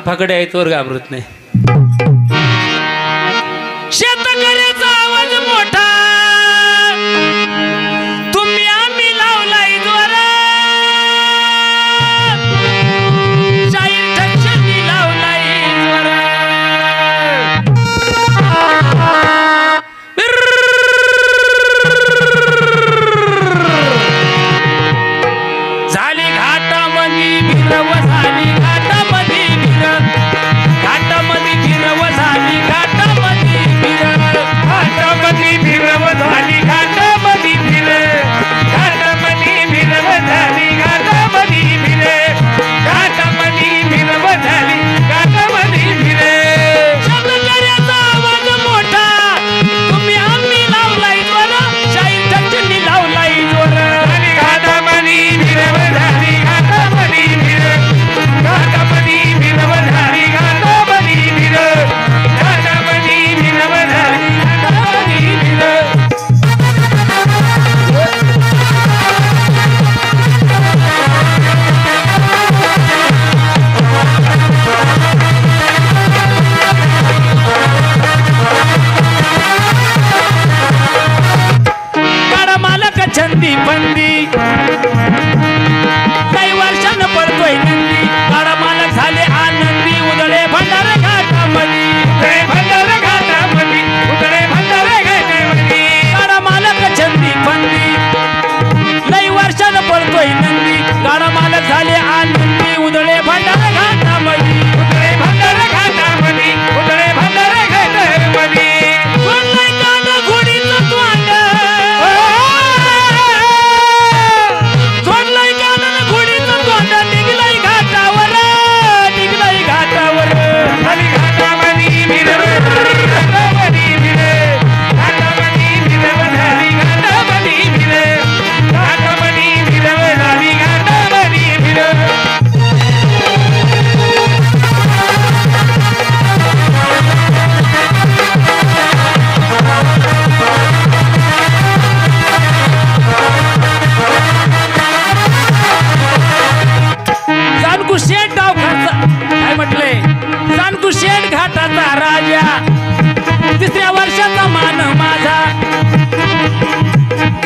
हापाकडे यायचं वर घाबरत नाही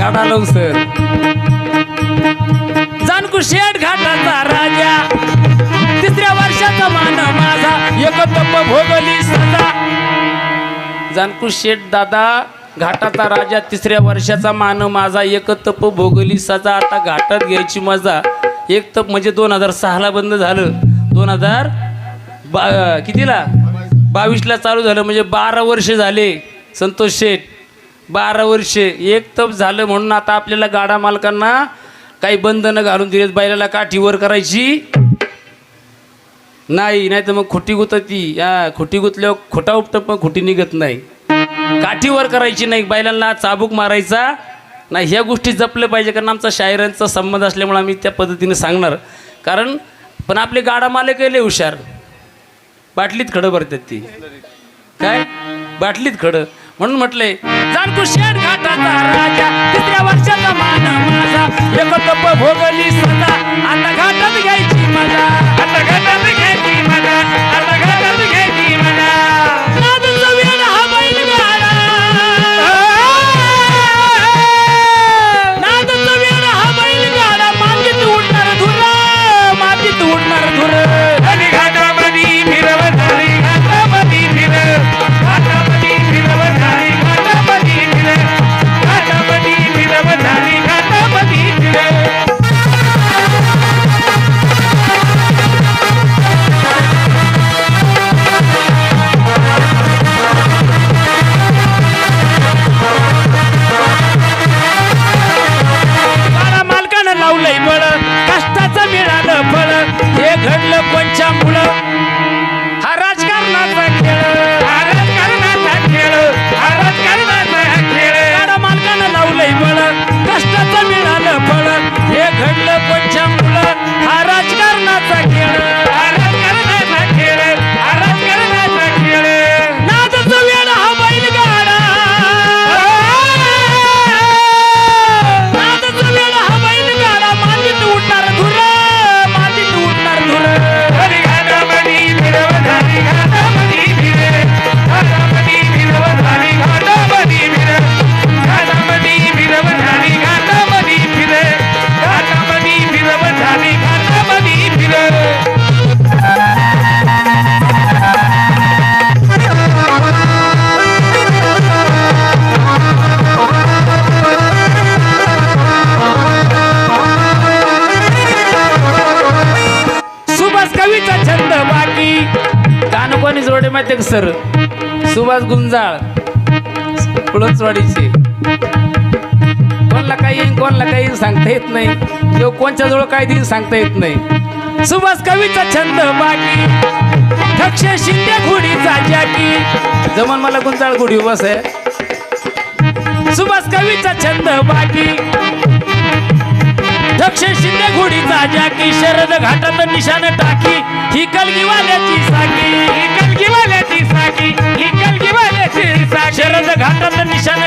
गाडा हो, सर. जानकू शेठ घाटाचा राजा. तिसऱ्या वर्षाचा मान माझा. एक तप भोगली सदा. जानकू शेठ दादा घाटाचा राजा तिसऱ्या वर्षाचा मान माझा. एक तप भोगली सजा आता घाटात घ्यायची मजा. एक तप म्हणजे दोन हजार सहाला बंद झालं. दोन हजार बा कितीला? बावीसला चालू झालं. म्हणजे बारा वर्ष झाले. संतोष शेठ. बारा वर्षे. एक तप झालं म्हणून आता आपल्याला गाडा मालकांना काही बंधनं घालून दिलेत बैलाला काठीवर करायची. नाही नाही तर मग खोटी गुतती. या खोटी गुतल्यावर खोटा उपटप पण खोटी निघत नाही. काठीवर करायची नाही बैलांना चाबूक मारायचा. नाही ह्या गोष्टी जपल्या पाहिजे कारण आमचा शायरांचा संबंध असल्यामुळे आम्ही त्या पद्धतीने सांगणार. कारण पण आपले गाडा मालक लय हुशार. बाटलीत खडं भरतात ती. काय? बाटलीत खडं. म्हणून म्हटले जानकू शेठ घाटाचा राजा तिसऱ्या वर्षाचा मान माझा. एक भोगली सदा आता घाटात घ्यायची मजा. आता घाटात कुळचवाडी माहिती का सर? सुभाष गुंजाळ. कुळसवाडीचे कोणला काही येईन कोणला काही सांगता येत नाही. किंवा कोणच्या जवळ काय देईन सांगता येत नाही. सुभाष कवीचा छंद बाकी ठक्षे शिंदे घोडीचा जाकी जमन मला गुंजाळ घोडी बस आहे. सुभाष कवीचा छंद बाकी दक्ष शिंदे घोडीचा जाकी शरद घाटात निशाण टाकी. ही कलगीवाल्याची साकी. ही कलगीवाल्याची साकी. ही कलगीवाल्याची साकी. शरद घाटात निशाण